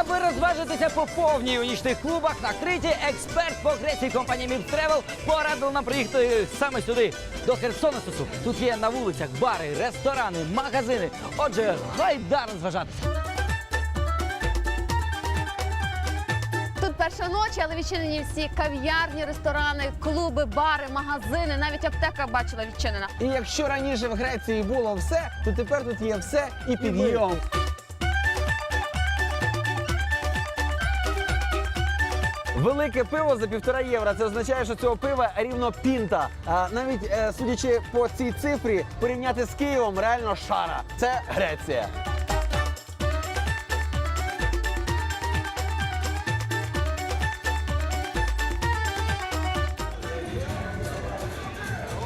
Аби розважитися по повній у нічних клубах на Криті, експерт по Греції компанії Міп Тревел порадив нам приїхати саме сюди, до Херсонесу. Тут є на вулицях бари, ресторани, магазини. Отже, гайда розважатися. Тут перша ночі, але відчинені всі кав'ярні, ресторани, клуби, бари, магазини, навіть аптека бачила відчинена. І якщо раніше в Греції було все, то тепер тут є все і підйом. Велике пиво за півтора євро. Це означає, що цього пива рівно пінта. А навіть е, судячи по цій цифрі, порівняти з Києвом реально шара. Це Греція.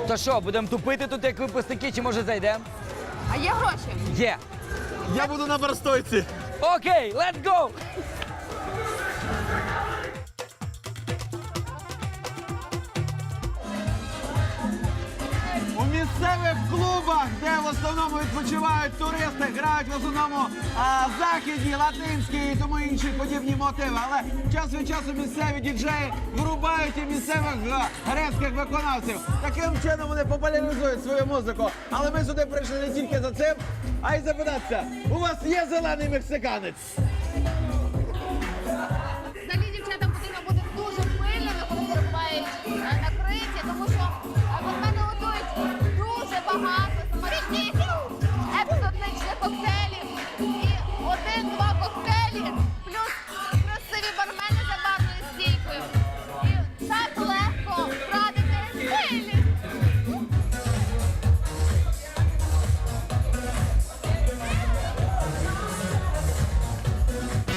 То що, будемо тупити тут, як випускники, чи може зайдемо? А є гроші? Є. Я буду на барстойці. Окей, let's go! У місцевих клубах, де в основному відпочивають туристи, грають в основному а, західні, латинські і тому інші подібні мотиви. Але час від часу місцеві діджеї врубають і місцевих грецьких виконавців. Таким чином вони популяризують свою музику. Але ми сюди прийшли не тільки за цим, а й запитатися, у вас є зелений мексиканець?